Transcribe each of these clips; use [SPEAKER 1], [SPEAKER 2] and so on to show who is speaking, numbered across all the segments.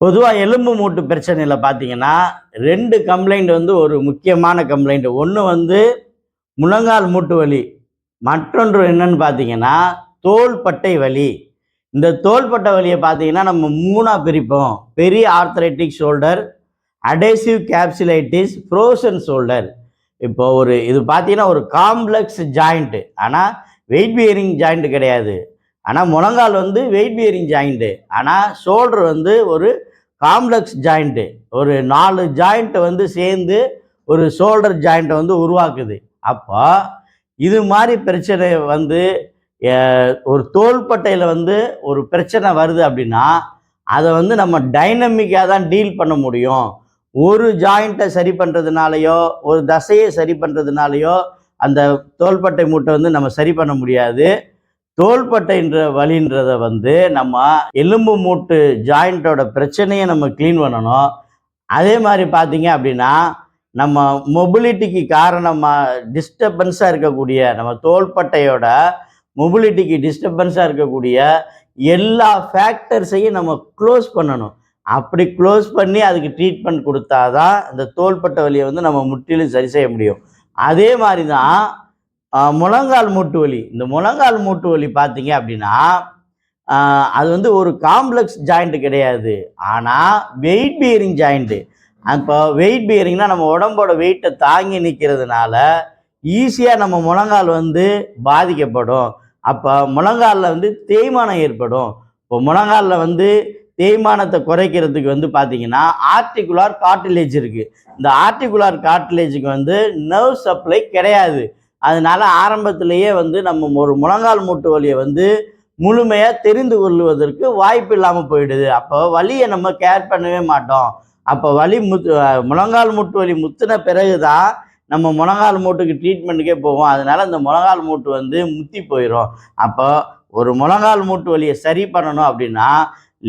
[SPEAKER 1] பொதுவாக எலும்பு மூட்டு பிரச்சனையில் பார்த்தீங்கன்னா ரெண்டு கம்ப்ளைண்ட் வந்து ஒரு முக்கியமான கம்ப்ளைண்ட் ஒன்று வந்து முழங்கால் மூட்டு வலி. மற்றொன்று என்னன்னு பார்த்தீங்கன்னா தோள்பட்டை வலி. இந்த தோள்பட்டை வலியை பார்த்தீங்கன்னா நம்ம மூணாக பிரிப்போம். பெரிய arthritic shoulder adhesive capsulitis frozen shoulder இப்போ ஒரு இது பார்த்தீங்கன்னா ஒரு காம்ப்ளெக்ஸ் ஜாயிண்ட்டு ஆனால் வெயிட் பியரிங் ஜாயிண்ட் கிடையாது. ஆனால் முழங்கால் வந்து வெயிட் பியரிங் ஜாயிண்ட்டு ஆனால் ஷோல்டர் வந்து ஒரு காம்ப்ளெக்ஸ் ஜாயிண்ட்டு ஒரு நாலு ஜாயிண்ட்டை வந்து சேர்ந்து ஒரு ஷோல்டர் ஜாயிண்ட்டை வந்து உருவாக்குது. அப்போ இது மாதிரி பிரச்சனை வந்து ஒரு தோள்பட்டையில் வந்து ஒரு பிரச்சனை வருது அப்படின்னா அதை வந்து நம்ம டைனமிக்காக தான் டீல் பண்ண முடியும். ஒரு ஜாயிண்ட்டை சரி பண்ணுறதுனாலையோ ஒரு தசையை சரி பண்ணுறதுனாலையோ அந்த தோள்பட்டை மூட்டை வந்து நம்ம சரி பண்ண முடியாது. தோள்பட்டைன்ற வலின்றத வந்து நம்ம எலும்பு மூட்டு ஜாயிண்ட்டோட பிரச்சனையை நம்ம க்ளீன் பண்ணணும். அதே மாதிரி பார்த்தீங்க அப்படின்னா நம்ம மொபிலிட்டிக்கு காரணமாக டிஸ்டர்பன்ஸாக இருக்கக்கூடிய நம்ம தோள்பட்டையோட மொபிலிட்டிக்கு டிஸ்டர்பன்ஸாக இருக்கக்கூடிய எல்லா ஃபேக்டர்ஸையும் நம்ம க்ளோஸ் பண்ணணும். அப்படி க்ளோஸ் பண்ணி அதுக்கு ட்ரீட்மெண்ட் கொடுத்தாதான் இந்த தோள்பட்டை வலியை வந்து நம்ம முற்றிலும் சரி செய்ய முடியும். அதே மாதிரி தான் முழங்கால் மூட்டு வலி. இந்த முழங்கால் மூட்டு வலி பார்த்தீங்க அப்படின்னா அது வந்து ஒரு காம்ப்ளெக்ஸ் ஜாயிண்ட் கிடையாது. ஆனால் வெயிட் பியரிங் ஜாயிண்ட்டு அப்போ வெயிட் பியரிங்னா நம்ம உடம்போட வெயிட்டை தாங்கி நிற்கிறதுனால ஈஸியாக நம்ம முழங்கால் வந்து பாதிக்கப்படும். அப்போ முழங்காலில் வந்து தேய்மானம் ஏற்படும். இப்போ முழங்காலில் வந்து தேய்மானத்தை குறைக்கிறதுக்கு வந்து பார்த்தீங்கன்னா ஆர்டிகுலார் காட்டிலேஜ் இருக்குது இந்த ஆர்டிகுலார் கார்டிலேஜுக்கு வந்து நர்வ் சப்ளை கிடையாது. அதனால ஆரம்பத்திலேயே வந்து நம்ம ஒரு முழங்கால் மூட்டு வலியை வந்து முழுமையாக தெரிந்து கொள்வதற்கு வாய்ப்பு இல்லாமல் போயிடுது. அப்போ வலியை நம்ம கேர் பண்ணவே மாட்டோம். அப்போ வலி முத்து முழங்கால் மூட்டு வலி முத்தின பிறகு தான் நம்ம முழங்கால் மூட்டுக்கு ட்ரீட்மெண்ட்டுக்கே போவோம். அதனால அந்த முழங்கால் மூட்டு வந்து முத்தி போயிடும் அப்போ ஒரு முழங்கால் மூட்டு வலியை சரி பண்ணணும் அப்படின்னா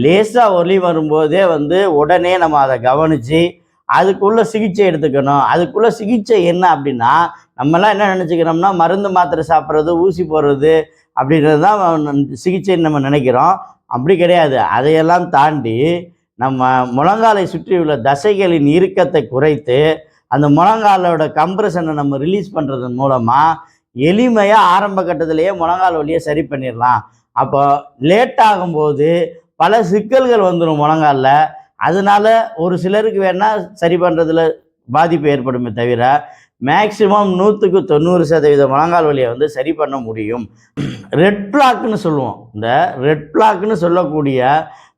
[SPEAKER 1] லேசாக ஒலி வரும்போதே வந்து உடனே நம்ம அதை கவனித்து அதுக்குள்ளே சிகிச்சை எடுத்துக்கணும். அதுக்குள்ளே சிகிச்சை என்ன அப்படின்னா நம்மலாம் என்ன நினச்சிக்கிறோம்னா மருந்து மாத்திரை சாப்பிட்றது ஊசி போடுறது அப்படின்றது தான் சிகிச்சைன்னு நம்ம நினைக்கிறோம். அப்படி கிடையாது. அதையெல்லாம் தாண்டி நம்ம முழங்காலை சுற்றியுள்ள தசைகளின் இறுக்கத்தை குறைத்து அந்த முழங்காலோட கம்ப்ரெஷனை நம்ம ரிலீஸ் பண்ணுறதன் மூலமாக எளிமையாக ஆரம்ப கட்டத்திலேயே முழங்கால் வழியை சரி பண்ணிடலாம். அப்போ லேட் ஆகும்போது பல சிக்கல்கள் வந்துடும் முழங்காலில். அதனால ஒரு சிலருக்கு வேணால் சரி பண்ணுறதுல பாதிப்பு ஏற்படுமே தவிர மேக்சிமம் நூற்றுக்கு தொண்ணூறு சதவீத முழங்கால் வலியை வந்து சரி பண்ண முடியும். ரெட் பிளாக்னு சொல்லுவோம். இந்த ரெட் பிளாக்னு சொல்லக்கூடிய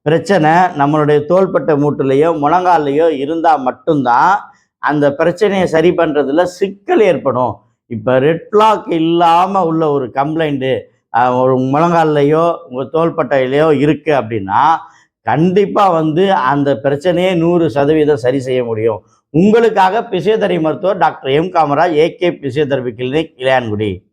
[SPEAKER 1] பிரச்சனை நம்மளுடைய தோள்பட்டை மூட்டுலேயோ முழங்கால்லையோ இருந்தால் மட்டும்தான் அந்த பிரச்சனையை சரி பண்ணுறதுல சிக்கல் ஏற்படும். இப்போ ரெட் பிளாக் இல்லாமல் உள்ள ஒரு கம்ப்ளைண்ட்டு ஒரு முழங்கால்லையோ உங்கள் தோள்பட்டையிலையோ இருக்குது அப்படின்னா கண்டிப்பாக வந்து அந்த பிரச்சனையை நூறு சதவீதம் சரி செய்ய முடியும். உங்களுக்காக பிசியோதெரபி மருத்துவர் doctor M Kamaraj AK physiotherapy clinic Ilayangudi.